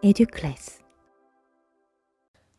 에듀클래스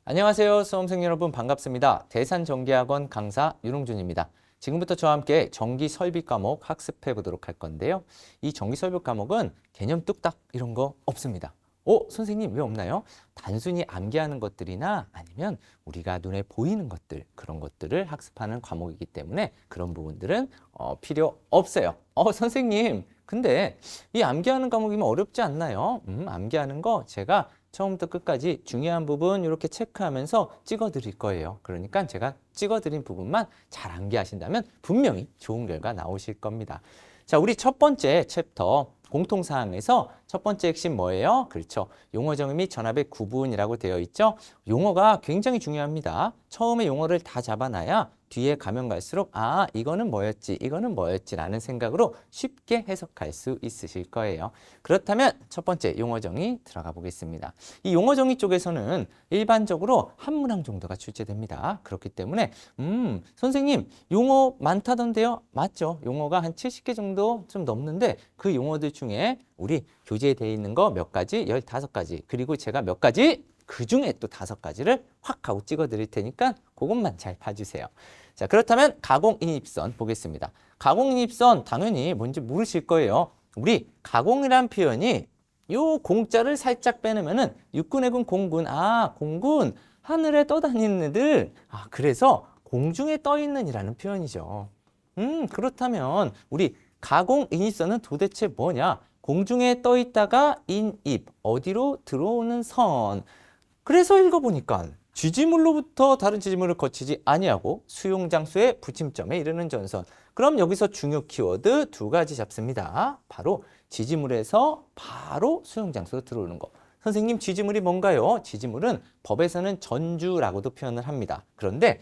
안녕하세요. 수험생 여러분 반갑습니다. 대산전기학원 강사 윤홍준입니다. 지금부터 저와 함께 전기 설비 과목 학습해 보도록 할 건데요. 이 전기 설비 과목은 개념 뚝딱 이런 거 없습니다. 어, 선생님 왜 없나요? 단순히 암기하는 것들이나 아니면 우리가 눈에 보이는 것들 그런 것들을 학습하는 과목이기 때문에 그런 부분들은 어, 필요 없어요. 어, 선생님 근데 이 암기하는 과목이면 어렵지 않나요? 음, 암기하는 거 제가 처음부터 끝까지 중요한 부분 이렇게 체크하면서 찍어 드릴 거예요. 그러니까 제가 찍어 드린 부분만 잘 암기하신다면 분명히 좋은 결과 나오실 겁니다. 자, 우리 첫 번째 챕터 공통사항에서 첫 번째 핵심 뭐예요? 그렇죠. 용어 정의 및 전압의 구분이라고 되어 있죠. 용어가 굉장히 중요합니다. 처음에 용어를 다 잡아놔야 뒤에 가면 갈수록 아 이거는 뭐였지 이거는 뭐였지라는 생각으로 쉽게 해석할 수 있으실 거예요. 그렇다면 첫 번째 용어 정의 들어가 보겠습니다. 이 용어 정의 쪽에서는 일반적으로 한 문항 정도가 출제됩니다. 그렇기 때문에 음 선생님 용어 많다던데요? 맞죠? 용어가 한 70개 정도 좀 넘는데 그 용어들 중에 우리 교재에 돼 있는 거 몇 가지? 15가지. 그리고 제가 몇 가지? 그 중에 또 다섯 가지를 확 하고 찍어 드릴 테니까 그것만 잘 봐주세요. 자, 그렇다면 가공인입선 보겠습니다. 가공인입선 당연히 뭔지 모르실 거예요. 우리 가공이란 표현이 요 공자를 살짝 빼내면은 육군의 군 공군 아 공군 하늘에 떠다니는 애들 아 그래서 공중에 떠 있는 이라는 표현이죠. 음 그렇다면 우리 가공 인입선은 도대체 뭐냐? 공중에 떠 있다가 인입 어디로 들어오는 선. 그래서 읽어보니까 지지물로부터 다른 지지물을 거치지 아니하고 수용 장소의 붙임점에 이르는 전선. 그럼 여기서 중요 키워드 두 가지 잡습니다. 바로 지지물에서 바로 수용 장소로 들어오는 거. 선생님 지지물이 뭔가요? 지지물은 법에서는 전주라고도 표현을 합니다. 그런데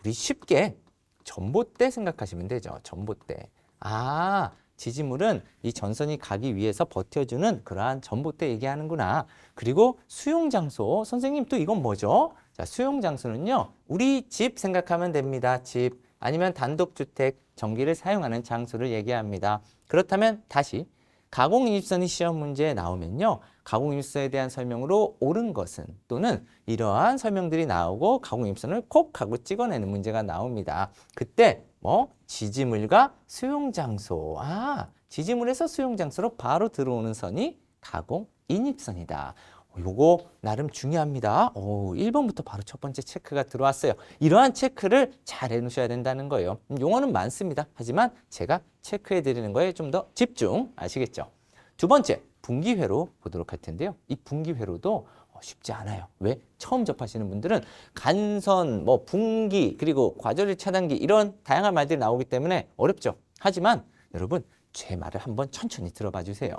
우리 쉽게 전봇대 생각하시면 되죠. 전봇대. 아, 지지물은 이 전선이 가기 위해서 버텨주는 그러한 전봇대 얘기하는구나. 그리고 수용 장소. 선생님 또 이건 뭐죠? 자, 수용 장소는요. 우리 집 생각하면 됩니다. 집. 아니면 단독주택, 전기를 사용하는 장소를 얘기합니다. 그렇다면 다시 가공인입선이 시험 문제에 나오면요. 가공인입선에 대한 설명으로 옳은 것은 또는 이러한 설명들이 나오고 가공인입선을 콕 하고 찍어내는 문제가 나옵니다. 그때 뭐 지지물과 수용 장소. 아, 지지물에서 수용 장소로 바로 들어오는 선이 가공 인입선이다. 요거 나름 중요합니다. 오, 1번부터 바로 첫 번째 체크가 들어왔어요. 이러한 체크를 잘 해놓으셔야 된다는 거예요. 음, 용어는 많습니다. 하지만 제가 체크해 드리는 거에 좀 더 집중 아시겠죠? 두 번째 분기회로 보도록 할 텐데요. 이 분기회로도 어, 쉽지 않아요. 왜? 처음 접하시는 분들은 간선, 뭐 분기, 그리고 과절일 차단기 이런 다양한 말들이 나오기 때문에 어렵죠. 하지만 여러분 제 말을 한번 천천히 들어봐 주세요.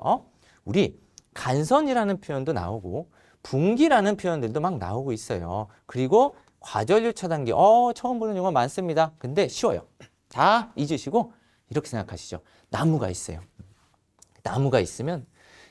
우리 간선이라는 표현도 나오고 분기라는 표현들도 막 나오고 있어요. 그리고 과절유 차단기, 어 처음 보는 용어 많습니다. 근데 쉬워요. 다 잊으시고 이렇게 생각하시죠. 나무가 있어요. 나무가 있으면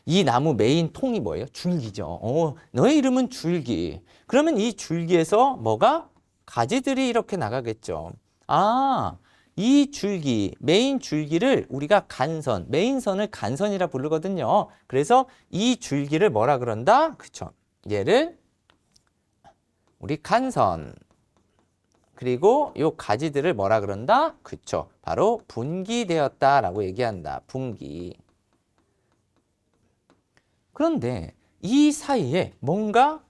이 나무 메인 통이 뭐예요? 줄기죠. 어, 너의 이름은 줄기. 그러면 이 줄기에서 뭐가? 가지들이 이렇게 나가겠죠. 아, 이 줄기, 메인 줄기를 우리가 간선, 메인선을 간선이라 부르거든요. 그래서 이 줄기를 뭐라 그런다? 그쵸. 얘를 우리 간선. 그리고 요 가지들을 뭐라 그런다? 그쵸. 바로 분기되었다라고 얘기한다. 분기. 그런데 이 사이에 뭔가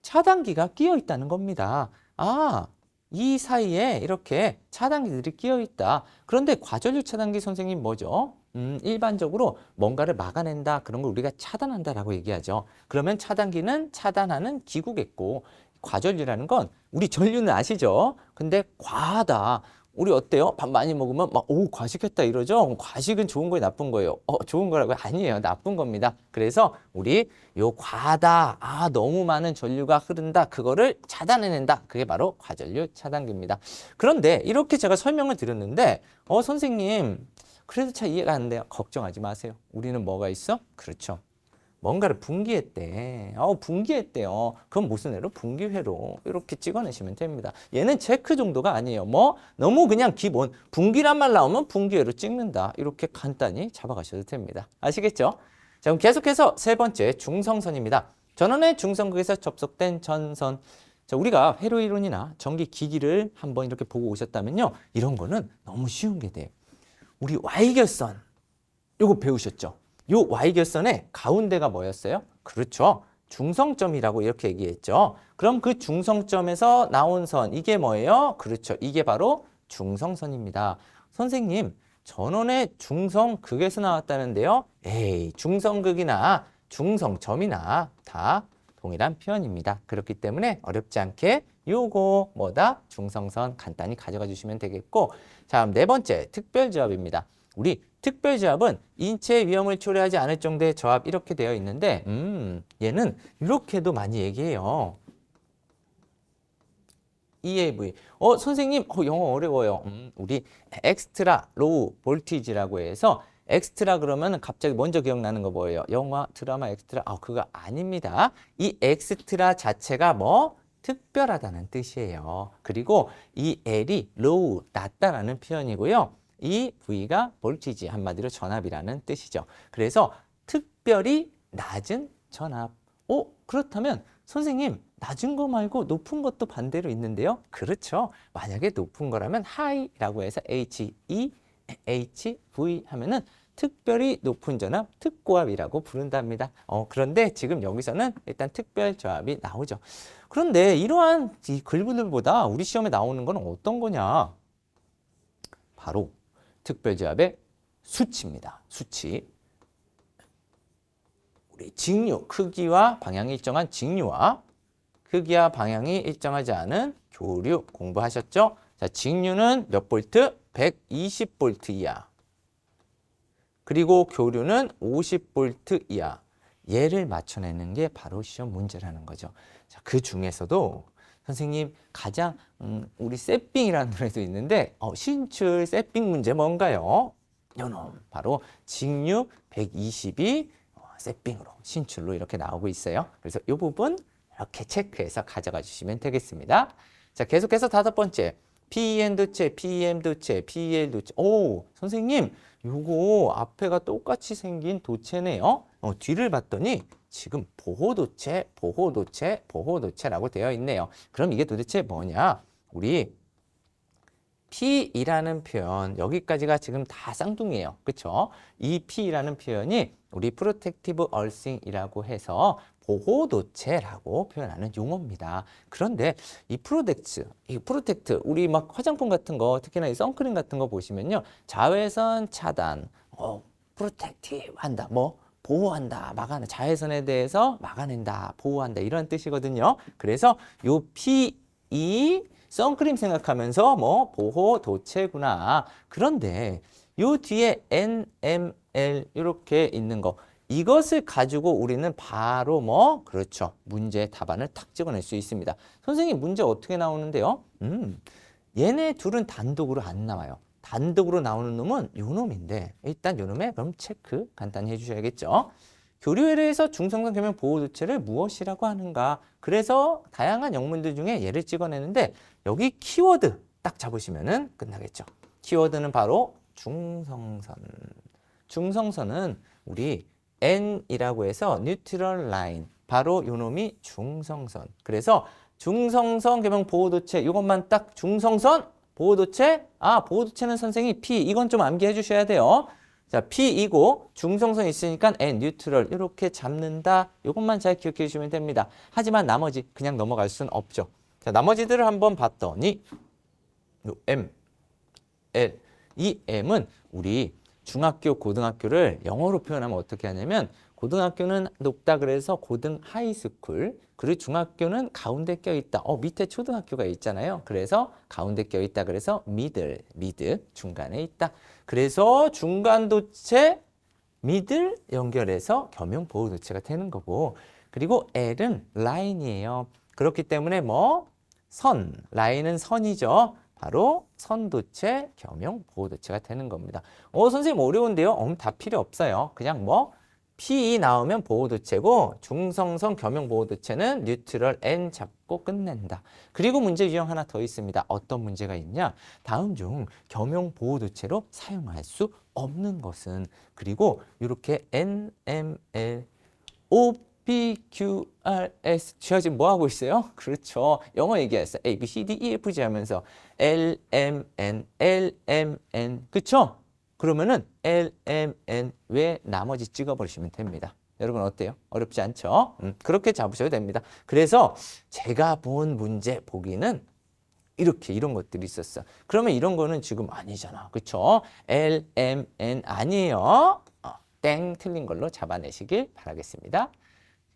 차단기가 끼어 있다는 겁니다. 아, 이 사이에 이렇게 차단기들이 끼어 있다. 그런데 과전류 차단기 선생님 뭐죠? 음, 일반적으로 뭔가를 막아낸다. 그런 걸 우리가 차단한다라고 얘기하죠. 그러면 차단기는 차단하는 기구겠고 과전류라는 건 우리 전류는 아시죠? 근데 과하다. 우리 어때요? 밥 많이 먹으면 막, 오, 과식했다 이러죠? 과식은 좋은 거예요, 나쁜 거예요? 어, 좋은 거라고요? 아니에요. 나쁜 겁니다. 그래서 우리 요 과다, 아, 너무 많은 전류가 흐른다. 그거를 차단해낸다. 그게 바로 과전류 차단기입니다. 그런데 이렇게 제가 설명을 드렸는데, 어, 선생님, 그래도 잘 이해가 안 돼요. 걱정하지 마세요. 우리는 뭐가 있어? 그렇죠. 뭔가를 분기했대. 어, 분기했대요. 그건 무슨 회로? 분기회로 이렇게 찍어내시면 됩니다. 얘는 체크 정도가 아니에요. 뭐 너무 그냥 기본 분기란 말 나오면 분기회로 찍는다. 이렇게 간단히 잡아가셔도 됩니다. 아시겠죠? 자, 그럼 계속해서 세 번째 중성선입니다. 전원의 중성극에서 접속된 전선. 자, 우리가 회로 이론이나 전기 기기를 한번 이렇게 보고 오셨다면요. 이런 거는 너무 쉬운 게 돼요. 우리 Y결선 요거 배우셨죠? 요 Y결선의 가운데가 뭐였어요? 그렇죠. 중성점이라고 이렇게 얘기했죠. 그럼 그 중성점에서 나온 선 이게 뭐예요? 그렇죠. 이게 바로 중성선입니다. 선생님, 전원의 중성극에서 나왔다는데요. 에이, 중성극이나 중성점이나 다 동일한 표현입니다. 그렇기 때문에 어렵지 않게 요거 뭐다? 중성선 간단히 가져가 주시면 되겠고 자, 네 번째 특별조합입니다. 우리 특별조합은 인체 위험을 초래하지 않을 정도의 조합 이렇게 되어 있는데 음, 얘는 이렇게도 많이 얘기해요. EAV. 어, 선생님, 어, 영어 어려워요. 음, 우리 엑스트라 로우 볼티지라고 해서 엑스트라 그러면 갑자기 먼저 기억나는 거 뭐예요? 영화, 드라마 엑스트라. 아, 그거 아닙니다. 이 엑스트라 자체가 뭐? 특별하다는 뜻이에요. 그리고 이 L이 low, 낮다라는 표현이고요. 이 V가 볼티지, 한마디로 전압이라는 뜻이죠. 그래서 특별히 낮은 전압. 오, 그렇다면 선생님, 낮은 거 말고 높은 것도 반대로 있는데요. 그렇죠. 만약에 높은 거라면 high라고 해서 H, E, H, V 하면은 특별히 높은 전압, 특고압이라고 부른답니다. 어, 그런데 지금 여기서는 일단 특별 조합이 나오죠. 그런데 이러한 이 글들보다 우리 시험에 나오는 건 어떤 거냐? 바로 특별 조합의 수치입니다. 수치. 우리 직류, 크기와 방향이 일정한 직류와 크기와 방향이 일정하지 않은 교류 공부하셨죠? 자, 직류는 몇 볼트? 120 볼트 이하. 그리고 교류는 50 볼트 이하. 얘를 맞춰내는 게 바로 시험 문제라는 거죠. 자, 그 중에서도 선생님 가장 음, 우리 세핑이라는 노래도 있는데 어, 신출 세핑 문제 뭔가요? 요놈 바로 직류 120이 어, 세핑으로 신출로 이렇게 나오고 있어요. 그래서 이 부분 이렇게 체크해서 가져가 주시면 되겠습니다. 자, 계속해서 다섯 번째. PEN 도체, PEM 도체, PEL 도체. 오, 선생님, 요거 앞에가 똑같이 생긴 도체네요. 어, 뒤를 봤더니 지금 보호도체, 보호도체, 보호도체라고 되어 있네요. 그럼 이게 도대체 뭐냐? 우리 P이라는 표현 여기까지가 지금 다 쌍둥이에요. 그렇죠? 이 P라는 표현이 우리 프로텍티브 얼싱이라고 해서 보호도체라고 표현하는 용어입니다. 그런데 이 프로텍트, 이 프로텍트, 우리 막 화장품 같은 거, 특히나 이 선크림 같은 거 보시면요, 자외선 차단, 어, 프로텍티브 한다, 뭐 보호한다, 막아내, 자외선에 대해서 막아낸다, 보호한다 이런 뜻이거든요. 그래서 요 P, E 선크림 생각하면서 뭐 보호 도체구나. 그런데 요 뒤에 NML 이렇게 있는 거 이것을 가지고 우리는 바로 뭐 그렇죠 문제 답안을 탁 찍어낼 수 있습니다. 선생님 문제 어떻게 나오는데요? 음, 얘네 둘은 단독으로 안 나와요. 단독으로 나오는 놈은 요 놈인데 일단 요 놈의 그럼 체크 간단히 해주셔야겠죠. 교류회로에서 중성선 겸용 보호도체를 무엇이라고 하는가? 그래서 다양한 영문들 중에 얘를 찍어내는데 여기 키워드 딱 잡으시면은 끝나겠죠. 키워드는 바로 중성선. 중성선은 우리 N이라고 해서 뉴트럴 라인. 바로 요 놈이 중성선. 그래서 중성선 겸용 보호도체 이것만 딱 중성선 보호도체 아 보호도체는 선생님 P 이건 좀 암기해 주셔야 돼요. 자, P이고 중성선 있으니까 N 뉴트럴 이렇게 잡는다. 이것만 잘 기억해 주시면 됩니다. 하지만 나머지 그냥 넘어갈 수는 없죠. 자, 나머지들을 한번 봤더니 요 M, L 이 M은 우리 중학교, 고등학교를 영어로 표현하면 어떻게 하냐면 고등학교는 높다 그래서 고등 하이스쿨 그리고 중학교는 가운데 껴있다. 어 밑에 초등학교가 있잖아요. 그래서 가운데 껴있다 그래서 미들 미드 중간에 있다. 그래서 중간 도체 미들 연결해서 겸용 보호 도체가 되는 거고 그리고 L은 라인이에요. 그렇기 때문에 뭐 선, 라인은 선이죠. 바로 선도체 겸용 보호도체가 되는 겁니다. 어, 선생님 어려운데요? 어, 다 필요 없어요. 그냥 뭐 P 나오면 보호도체고 중성선 겸용 보호도체는 뉴트럴 N 잡고 끝낸다. 그리고 문제 유형 하나 더 있습니다. 어떤 문제가 있냐? 다음 중 겸용 보호도체로 사용할 수 없는 것은 그리고 이렇게 NML, P, Q, R, S. 제가 지금 뭐 하고 있어요? 그렇죠. 영어 얘기했어요. A, B, C, D, E, F, G 하면서 L, M, N, L, M, N. 그쵸? 그러면은 L, M, N 외 나머지 찍어버리시면 됩니다. 여러분 어때요? 어렵지 않죠? 음, 그렇게 잡으셔도 됩니다. 그래서 제가 본 문제 보기는 이렇게 이런 것들이 있었어. 그러면 이런 거는 지금 아니잖아. 그쵸? L, M, N 아니에요. 어, 땡 틀린 걸로 잡아내시길 바라겠습니다.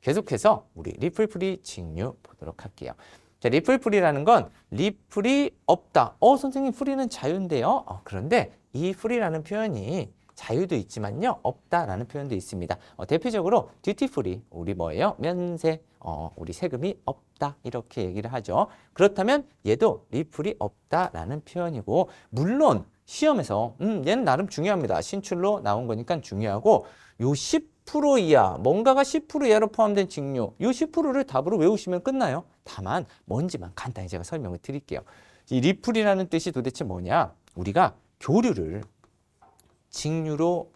계속해서 우리 리플풀이 직류 보도록 할게요. 자, 리플풀이라는 건 리플이 없다. 어, 선생님 풀이는 자유인데요. 어, 그런데 이 풀이라는 표현이 자유도 있지만요. 없다라는 표현도 있습니다. 어, 대표적으로 듀티 프리 우리 뭐예요? 면세. 어, 우리 세금이 없다. 이렇게 얘기를 하죠. 그렇다면 얘도 리플이 없다라는 표현이고 물론 시험에서 음, 얘는 나름 중요합니다. 신출로 나온 거니까 중요하고 요 10% 이하, 뭔가가 10% 이하로 포함된 직류, 요 10%를 답으로 외우시면 끝나요. 다만 뭔지만 간단히 제가 설명을 드릴게요. 이 리플이라는 뜻이 도대체 뭐냐? 우리가 교류를 직류로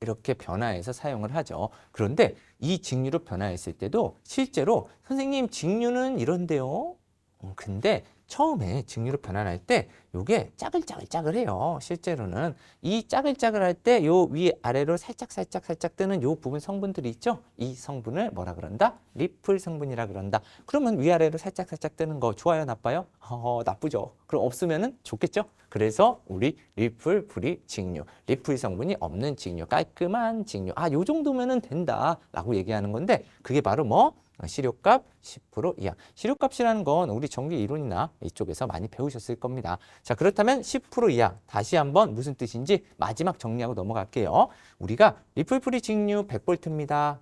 이렇게 변화해서 사용을 하죠. 그런데 이 직류로 변화했을 때도 실제로 선생님 직류는 이런데요. 어, 근데 처음에 직류로 변환할 때 요게 짜글짜글짜글해요. 실제로는 이 짜글짜글할 때 요 위 아래로 살짝 살짝 살짝 뜨는 요 부분 성분들이 있죠. 이 성분을 뭐라 그런다? 리플 성분이라 그런다. 그러면 위 아래로 살짝 살짝 뜨는 거 좋아요, 나빠요? 어, 나쁘죠. 그럼 없으면은 좋겠죠. 그래서 우리 리플 불이 직류, 리플 성분이 없는 직류, 깔끔한 직류. 아, 요 정도면은 된다라고 얘기하는 건데 그게 바로 뭐? 시료값 10% 이하. 시료값이라는 건 우리 전기 이론이나 이쪽에서 많이 배우셨을 겁니다. 자, 그렇다면 10% 이하. 다시 한번 무슨 뜻인지 마지막 정리하고 넘어갈게요. 우리가 리플프리 직류 100볼트입니다.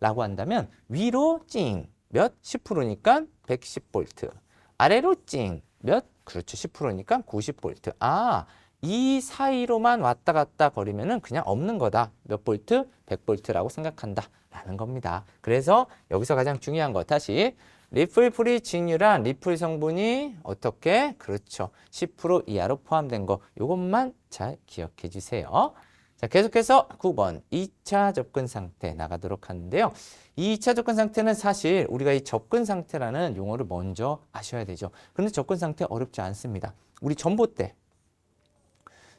라고 한다면 위로 찡. 몇? 10%니까 110볼트. 아래로 찡. 몇? 그렇죠. 10%니까 90볼트. 아, 이 사이로만 왔다 갔다 거리면은 그냥 없는 거다. 몇 볼트? 100볼트라고 생각한다. 라는 겁니다. 그래서 여기서 가장 중요한 거 다시 리플 프리 직류란 리플 성분이 어떻게? 그렇죠. 10% 이하로 포함된 거. 요것만 잘 기억해 주세요. 자, 계속해서 9번 2차 접근 상태 나가도록 하는데요. 이 2차 접근 상태는 사실 우리가 이 접근 상태라는 용어를 먼저 아셔야 되죠. 그런데 접근 상태 어렵지 않습니다. 우리 전봇대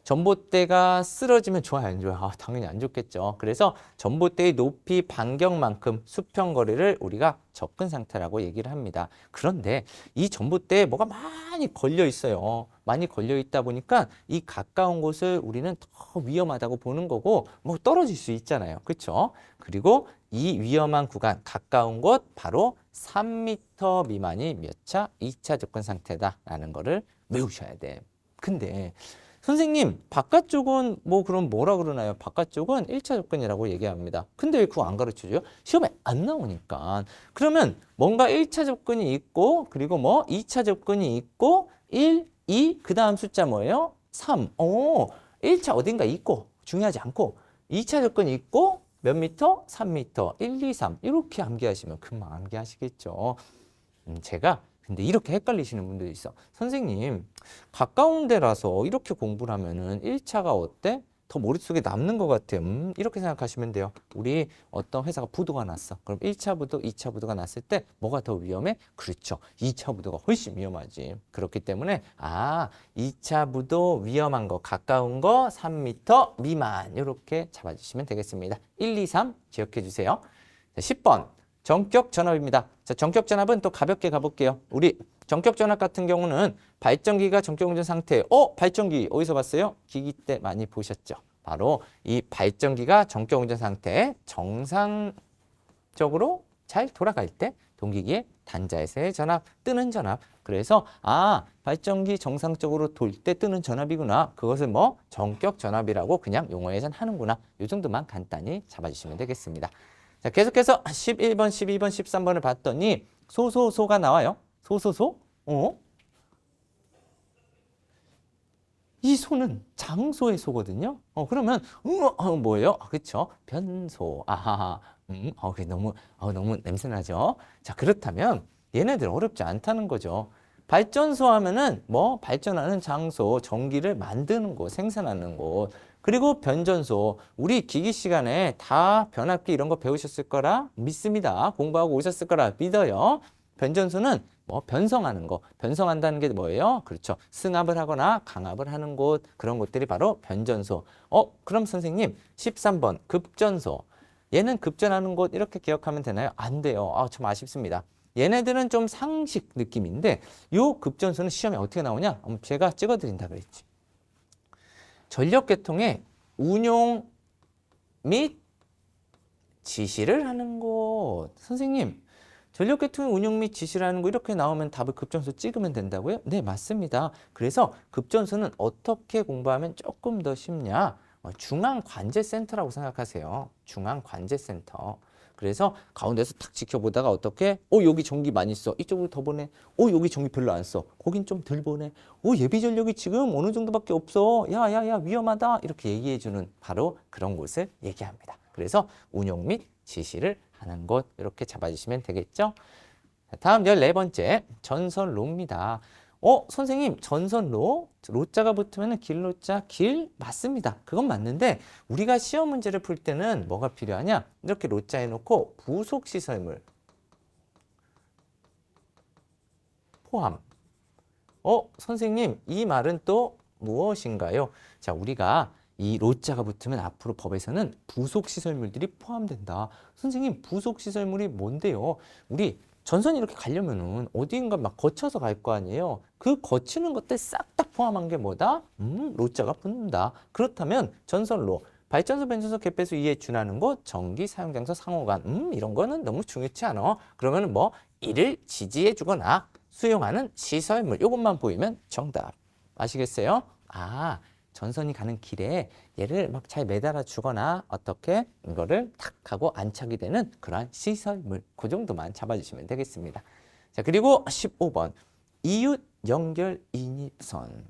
전봇대가 쓰러지면 좋아요, 안 좋아요? 아, 당연히 안 좋겠죠. 그래서 전봇대의 높이 반경만큼 수평 거리를 우리가 접근 상태라고 얘기를 합니다. 그런데 이 전봇대에 뭐가 많이 걸려 있어요. 많이 걸려 있다 보니까 이 가까운 곳을 우리는 더 위험하다고 보는 거고 뭐 떨어질 수 있잖아요. 그렇죠? 그리고 이 위험한 구간 가까운 곳 바로 3m 미만이 몇 차? 2차 접근 상태다라는 거를 외우셔야 돼. 근데 선생님, 바깥쪽은 뭐 그럼 뭐라 그러나요? 바깥쪽은 1차 접근이라고 얘기합니다. 근데 왜 그거 안 가르쳐줘요? 시험에 안 나오니까. 그러면 뭔가 1차 접근이 있고, 그리고 뭐 2차 접근이 있고, 1, 2, 그 다음 숫자 뭐예요? 3. 오, 1차 어딘가 있고, 중요하지 않고, 2차 접근이 있고, 몇 미터? 3미터. 1, 2, 3. 이렇게 암기하시면 금방 암기하시겠죠. 음, 제가 근데 이렇게 헷갈리시는 분들이 있어. 선생님, 가까운 데라서 이렇게 공부를 하면은 1차가 어때? 더 머릿속에 남는 것 같아요. 음, 이렇게 생각하시면 돼요. 우리 어떤 회사가 부도가 났어. 그럼 1차 부도, 2차 부도가 났을 때 뭐가 더 위험해? 그렇죠. 2차 부도가 훨씬 위험하지. 그렇기 때문에 아, 2차 부도 위험한 거, 가까운 거 3m 미만 이렇게 잡아주시면 되겠습니다. 1, 2, 3 기억해 주세요. 자, 10번. 전격 전압입니다. 자, 전격 전압은 또 가볍게 가볼게요. 우리 전격 전압 같은 경우는 발전기가 전격 운전 상태. 어, 발전기 어디서 봤어요? 기기 때 많이 보셨죠? 바로 이 발전기가 전격 운전 상태 정상적으로 잘 돌아갈 때 동기기의 단자에서의 전압, 뜨는 전압. 그래서 아, 발전기 정상적으로 돌 때 뜨는 전압이구나. 그것을 뭐 전격 전압이라고 그냥 용어에선 하는구나. 이 정도만 간단히 잡아주시면 되겠습니다. 자, 계속해서 11번, 12번, 13번을 봤더니 소소소가 나와요. 소소소? 어? 이 소는 장소의 소거든요. 어, 그러면 음, 어, 뭐예요? 아, 그렇죠. 변소. 아하하. 음, 어, 그게 너무 어, 너무 냄새 나죠. 자, 그렇다면 얘네들 어렵지 않다는 거죠. 발전소 하면은 뭐 발전하는 장소, 전기를 만드는 곳, 생산하는 곳. 그리고 변전소. 우리 기기 시간에 다 변압기 이런 거 배우셨을 거라 믿습니다. 공부하고 오셨을 거라 믿어요. 변전소는 뭐 변성하는 거. 변성한다는 게 뭐예요? 그렇죠. 승합을 하거나 강압을 하는 곳. 그런 곳들이 바로 변전소. 어, 그럼 선생님 13번 급전소. 얘는 급전하는 곳 이렇게 기억하면 되나요? 안 돼요. 아, 참 아쉽습니다. 얘네들은 좀 상식 느낌인데 요 급전소는 시험에 어떻게 나오냐? 음, 제가 찍어드린다 그랬지. 전력 계통의 운용 및 지시를 하는 곳. 선생님, 전력 계통의 운용 및 지시를 하는 거 이렇게 나오면 답을 급전소 찍으면 된다고요? 네, 맞습니다. 그래서 급전소는 어떻게 공부하면 조금 더 쉽냐? 어, 중앙관제센터라고 생각하세요. 중앙관제센터. 그래서 가운데서 탁 지켜보다가 어떻게? 어 여기 전기 많이 써. 이쪽으로 더 보내. 어 여기 전기 별로 안 써. 거긴 좀 덜 보내. 어 예비 전력이 지금 어느 정도밖에 없어. 야야야 위험하다. 이렇게 얘기해 주는 바로 그런 곳을 얘기합니다. 그래서 운용 및 지시를 하는 곳 이렇게 잡아주시면 되겠죠? 자, 다음 14번째 전선로입니다. 어, 선생님, 전선로, 로자가 붙으면 길로자, 길 맞습니다. 그건 맞는데 우리가 시험 문제를 풀 때는 뭐가 필요하냐? 이렇게 로자 해놓고 부속 시설물 포함. 어, 선생님, 이 말은 또 무엇인가요? 자, 우리가 이 로자가 붙으면 앞으로 법에서는 부속 시설물들이 포함된다. 선생님, 부속 시설물이 뭔데요? 우리 전선이 이렇게 가려면은 어디인가 막 거쳐서 갈 거 아니에요. 그 거치는 것들 싹 다 포함한 게 뭐다? 음, 로자가 붙는다. 그렇다면 전선로, 발전소, 변전소, 개폐소 이에 준하는 곳, 전기 사용 장소 상호간, 음, 이런 거는 너무 중요치 않아. 그러면은 뭐 이를 지지해 주거나 수용하는 시설물, 요것만 보이면 정답. 아시겠어요? 아, 전선이 가는 길에 얘를 막 잘 매달아 주거나 어떻게 이거를 탁 하고 안착이 되는 그러한 시설물 그 정도만 잡아주시면 되겠습니다. 자 그리고 15번 이웃 연결 인입선.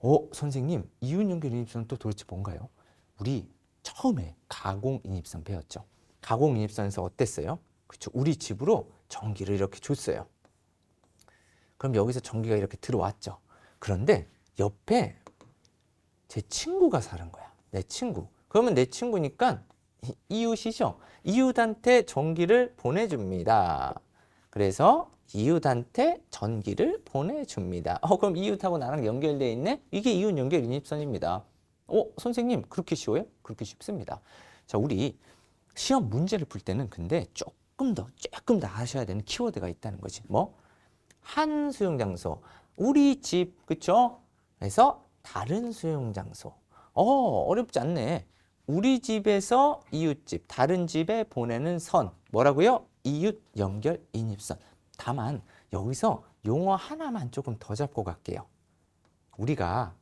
어 선생님 이웃 연결 인입선은 또 도대체 뭔가요? 우리 처음에 가공 인입선 배웠죠. 가공 인입선에서 어땠어요? 그렇죠. 우리 집으로 전기를 이렇게 줬어요. 그럼 여기서 전기가 이렇게 들어왔죠. 그런데 옆에 제 친구가 사는 거야. 내 친구. 그러면 내 친구니까 이- 이웃이죠. 이웃한테 전기를 보내줍니다. 그래서 이웃한테 전기를 보내줍니다. 어, 그럼 이웃하고 나랑 연결돼 있네? 이게 이웃 연결 인입선입니다. 어, 선생님, 그렇게 쉬워요? 그렇게 쉽습니다. 자, 우리 시험 문제를 풀 때는 근데 조금 더, 조금 더 아셔야 되는 키워드가 있다는 거지. 뭐? 한 수용 장소. 우리 집, 그쵸? 그래서 다른 수용 장소. 어, 어렵지 않네. 우리 집에서 이웃집, 다른 집에 보내는 선. 뭐라고요? 이웃 연결 인입선. 다만 여기서 용어 하나만 조금 더 잡고 갈게요. 우리가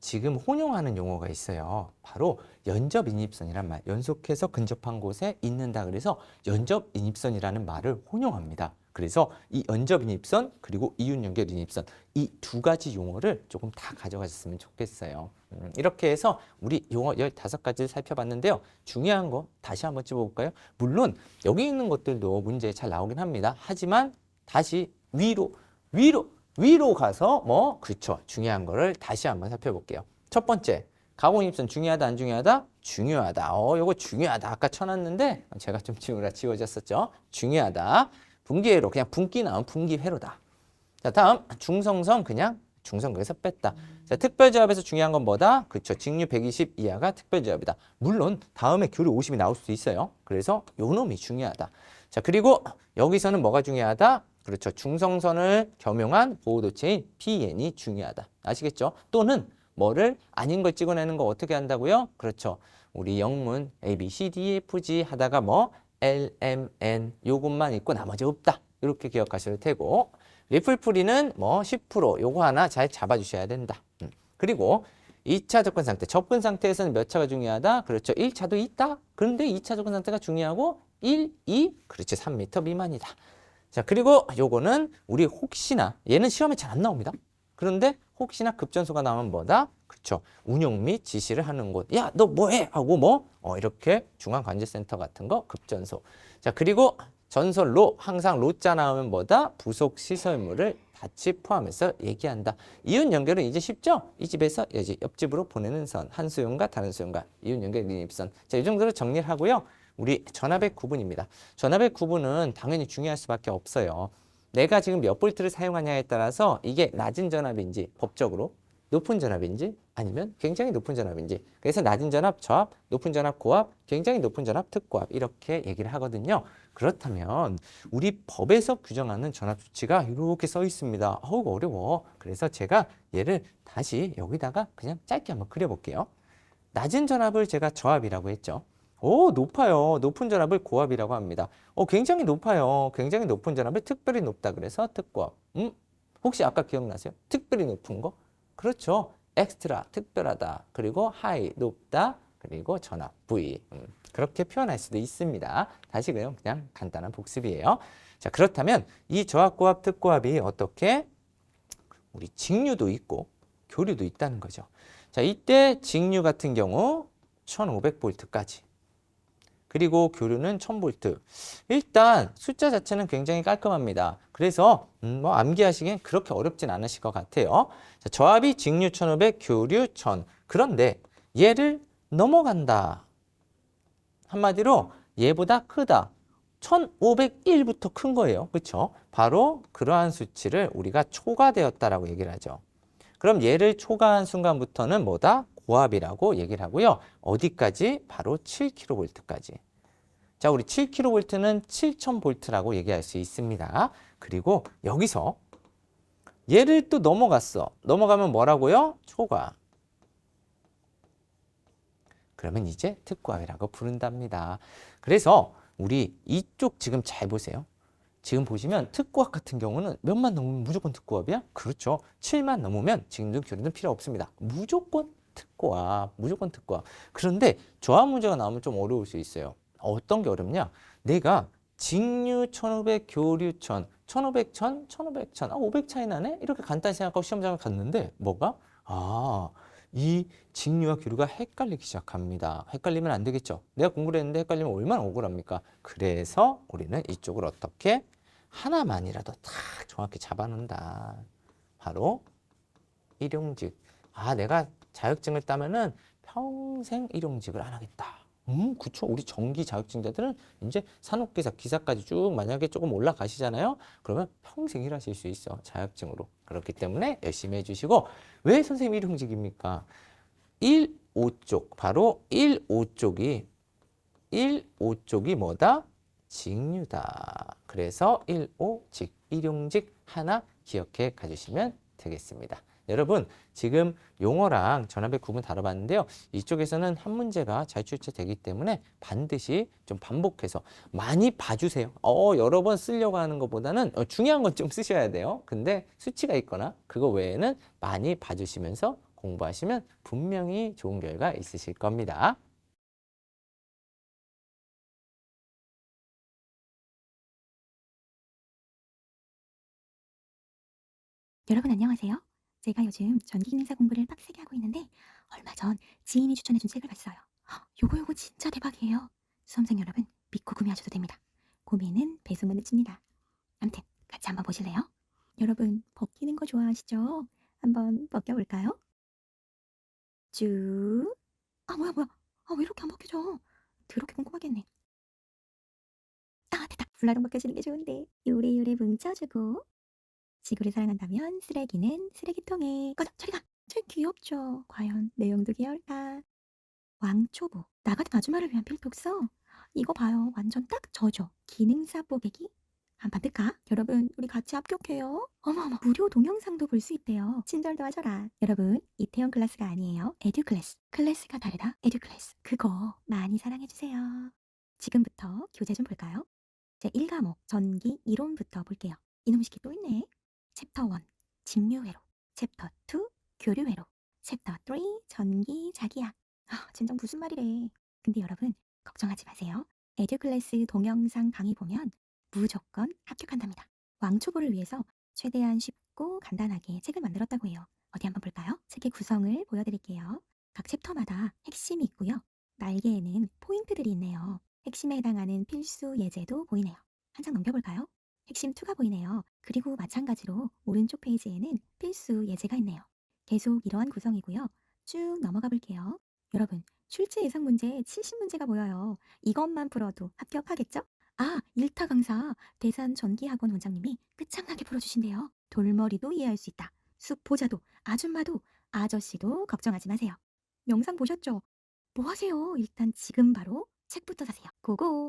지금 혼용하는 용어가 있어요. 바로 연접 인입선이란 말. 연속해서 근접한 곳에 있는다. 그래서 연접 인입선이라는 말을 혼용합니다. 그래서 이 연접 인입선 그리고 이웃 연결 인입선 이 두 가지 용어를 조금 다 가져가셨으면 좋겠어요. 음, 이렇게 해서 우리 용어 15가지를 살펴봤는데요. 중요한 거 다시 한번 찝어볼까요? 물론 여기 있는 것들도 문제에 잘 나오긴 합니다. 하지만 다시 위로 위로 위로 가서 뭐 그렇죠. 중요한 거를 다시 한번 살펴볼게요. 첫 번째 가공 인입선 중요하다 안 중요하다? 중요하다. 어, 요거 중요하다. 아까 쳐놨는데 제가 좀 지우라 지워졌었죠. 중요하다. 분기회로 그냥 분기 나온 분기회로다. 자 다음 중성선 그냥 중성거에서 뺐다. 자 특별조합에서 중요한 건 뭐다? 그렇죠. 직류 120 이하가 특별조합이다. 물론 다음에 교류 50이 나올 수도 있어요. 그래서 요 놈이 중요하다. 자 그리고 여기서는 뭐가 중요하다? 그렇죠. 중성선을 겸용한 보호도체인 PN이 중요하다. 아시겠죠? 또는 뭐를 아닌 걸 찍어내는 거 어떻게 한다고요? 그렇죠. 우리 영문 A, B, C, D, F, G 하다가 뭐 L, M, N 요것만 있고 나머지 없다. 이렇게 기억하셔도 되고 리플풀이는 뭐 10% 요거 하나 잘 잡아주셔야 된다. 음. 그리고 2차 접근 상태, 접근 상태에서는 몇 차가 중요하다? 그렇죠. 1차도 있다. 그런데 2차 접근 상태가 중요하고 1, 2, 그렇지 3m 미만이다. 자, 그리고 요거는 우리 혹시나 얘는 시험에 잘 안 나옵니다. 그런데 혹시나 급전소가 나오면 뭐다? 그렇죠. 운용 및 지시를 하는 곳. 야, 너 뭐 해? 하고 뭐 어, 이렇게 중앙관제센터 같은 거 급전소. 자, 그리고 전설로 항상 로자 나오면 뭐다? 부속 시설물을 같이 포함해서 얘기한다. 이윤 연결은 이제 쉽죠? 이 집에서 이제 옆집으로 보내는 선, 한 수용과 다른 수용과 이윤 연결 lin입선. 자, 이 정도로 정리를 하고요. 우리 전압의 구분입니다. 전압의 구분은 당연히 중요할 수밖에 없어요. 내가 지금 몇 볼트를 사용하냐에 따라서 이게 낮은 전압인지 법적으로 높은 전압인지 아니면 굉장히 높은 전압인지 그래서 낮은 전압 저압, 높은 전압 고압, 굉장히 높은 전압 특고압 이렇게 얘기를 하거든요. 그렇다면 우리 법에서 규정하는 전압 수치가 이렇게 써 있습니다. 어우 어려워. 그래서 제가 얘를 다시 여기다가 그냥 짧게 한번 그려볼게요. 낮은 전압을 제가 저압이라고 했죠. 오, 높아요. 높은 전압을 고압이라고 합니다. 어, 굉장히 높아요. 굉장히 높은 전압을 특별히 높다 그래서 특고압. 음? 혹시 아까 기억나세요? 특별히 높은 거? 그렇죠. 엑스트라, 특별하다. 그리고 하이, 높다. 그리고 전압, V. 음, 그렇게 표현할 수도 있습니다. 다시 그냥, 그냥 간단한 복습이에요. 자, 그렇다면 이 저압고압, 특고압이 어떻게 우리 직류도 있고 교류도 있다는 거죠. 자, 이때 직류 같은 경우 1500볼트까지. 그리고 교류는 1000볼트. 일단 숫자 자체는 굉장히 깔끔합니다. 그래서 음, 뭐 암기하시기엔 그렇게 어렵진 않으실 것 같아요. 자, 저압이 직류 1500, 교류 1000. 그런데 얘를 넘어간다. 한마디로 얘보다 크다. 1501부터 큰 거예요. 그렇죠? 바로 그러한 수치를 우리가 초과되었다라고 얘기를 하죠. 그럼 얘를 초과한 순간부터는 뭐다? 고압이라고 얘기를 하고요. 어디까지? 바로 7kV까지. 자, 우리 7kV는 7000V라고 얘기할 수 있습니다. 그리고 여기서 얘를 또 넘어갔어. 넘어가면 뭐라고요? 초과. 그러면 이제 특고압이라고 부른답니다. 그래서 우리 이쪽 지금 잘 보세요. 지금 보시면 특고압 같은 경우는 몇만 넘으면 무조건 특고압이야? 그렇죠. 7만 넘으면 지금도 교류는 필요 없습니다. 무조건 특고압, 무조건 특고압. 그런데 저압 문제가 나오면 좀 어려울 수 있어요. 어떤 게 어렵냐? 내가 직류 1500, 교류 1000, 1500, 1000, 1500, 1000, 아, 500 차이 나네? 이렇게 간단히 생각하고 시험장을 갔는데 뭐가? 아, 이 직류와 교류가 헷갈리기 시작합니다. 헷갈리면 안 되겠죠. 내가 공부를 했는데 헷갈리면 얼마나 억울합니까? 그래서 우리는 이쪽을 어떻게 하나만이라도 딱 정확히 잡아놓는다. 바로 일용직. 아, 내가 자격증을 따면은 평생 일용직을 안 하겠다. 음, 그쵸. 우리 전기 자격증자들은 이제 산업기사, 기사까지 쭉 만약에 조금 올라가시잖아요. 그러면 평생 일하실 수 있어. 자격증으로. 그렇기 때문에 열심히 해주시고, 왜 선생님 일용직입니까? 1, 5쪽, 바로 1, 5쪽이, 1, 5쪽이 뭐다? 직류다. 그래서 1, 5, 직, 일용직 하나 기억해 가주시면 되겠습니다. 여러분, 지금 용어랑 전압의 구분 다뤄봤는데요. 이쪽에서는 한 문제가 잘 출제되기 때문에 반드시 좀 반복해서 많이 봐주세요. 어, 여러 번 쓰려고 하는 것보다는 어, 중요한 건 좀 쓰셔야 돼요. 근데 수치가 있거나 그거 외에는 많이 봐주시면서 공부하시면 분명히 좋은 결과 있으실 겁니다. 여러분 안녕하세요. 제가 요즘 전기기능사 공부를 빡세게 하고 있는데 얼마 전 지인이 추천해준 책을 봤어요. 헉, 요거 요거 진짜 대박이에요. 수험생 여러분 믿고 구매하셔도 됩니다. 구매는 배송만 늦춥니다. 암튼 같이 한번 보실래요? 여러분 벗기는 거 좋아하시죠? 한번 벗겨볼까요? 쭉. 아 뭐야 뭐야. 아 왜 이렇게 안 벗겨져? 더럽게 꼼꼼하겠네. 아 됐다. 불나름 벗겨지는 게 좋은데 요래요래 뭉쳐주고 지구를 사랑한다면 쓰레기는 쓰레기통에. 꺼져 저리 가. 제일 귀엽죠. 과연 내용도 귀여울까? 왕초보. 나 같은 아줌마를 위한 필독서? 이거 봐요. 완전 딱 저죠. 기능사 뽀개기? 한판 뜰까? 여러분 우리 같이 합격해요. 어머어머. 무료 동영상도 볼 수 있대요. 친절도 하셔라. 여러분 이태원 클래스가 아니에요. 에듀 클래스. 클래스가 다르다. 에듀 클래스. 그거 많이 사랑해주세요. 지금부터 교재 좀 볼까요? 제 1과목 전기 이론부터 볼게요. 이놈 시키 또 있네 챕터 1 직류회로. 챕터 2 교류회로. 챕터 3 전기 자기약 아 진정 무슨 말이래. 근데 여러분 걱정하지 마세요. 에듀클래스 동영상 강의 보면 무조건 합격한답니다. 왕초보를 위해서 최대한 쉽고 간단하게 책을 만들었다고 해요. 어디 한번 볼까요? 책의 구성을 보여드릴게요. 각 챕터마다 핵심이 있고요. 날개에는 포인트들이 있네요. 핵심에 해당하는 필수 예제도 보이네요. 한 장 넘겨볼까요? 핵심 2가 보이네요. 그리고 마찬가지로 오른쪽 페이지에는 필수 예제가 있네요. 계속 이러한 구성이고요. 쭉 넘어가 볼게요. 여러분, 출제 예상 문제 70문제가 보여요. 이것만 풀어도 합격하겠죠? 아, 일타 강사 대산 전기학원 원장님이 끝장나게 풀어주신대요. 돌머리도 이해할 수 있다. 숲보자도, 아줌마도, 아저씨도 걱정하지 마세요. 영상 보셨죠? 뭐 하세요? 일단 지금 바로 책부터 사세요. 고고!